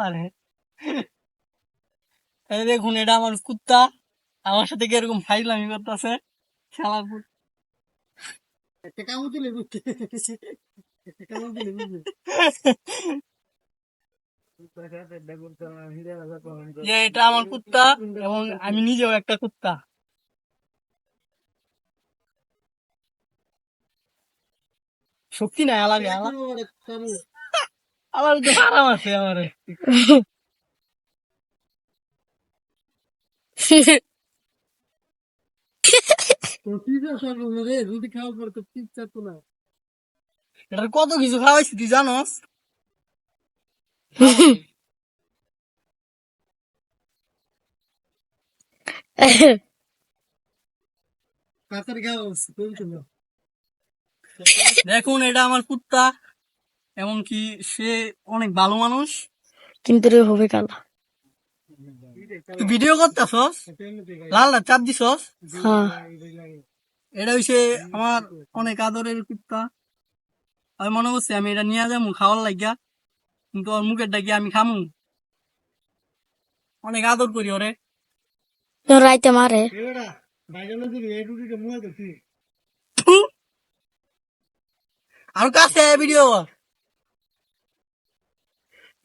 পারে। দেখুন, এটা আমার কুত্তা। আমার সাথে কি এরকম ফাইজলামি করতেছে? যে এটা আমার কুত্তা এবং আমি নিজেও একটা কুত্তা। শক্তি নাই আলাদা আলাদা তো আরাম আছে আমার কত কিছু খাওয়াইছি তুই জানোস? দেখুন এটা আমার কুত্তা। এমনকি সে অনেক ভালো মানুষ। কিন্তু রে হবে কালা ভিডিও করতেছস? লাল লাল চাপ দিছস? হ্যাঁ। এটা হইছে আমার অনেক আদরের কুত্তা। আমি মনে করছি আমি এটা নিয়ে যাব খাওয়ার লাগিয়া। কিন্তু ওর মুখের ডাকি আমি খামু। অনেক আদর করি ওরে। রাইতে মারে। আর কাছে ভিডিও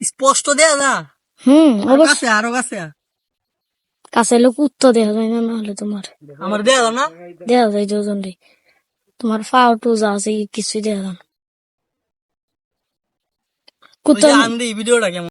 স্পষ্ট দেয়া না। হুম কাছে আরও কাছে। কাছে লোক উত্তর দেখা যায় না নাহলে তোমার আমার দেয়া না? দেখা যায় দুজন রে। তোমার ফাও টু যা আছে কিছুই দেখা যায় না। কুত্তা দিই ভিডিওটা কেমন?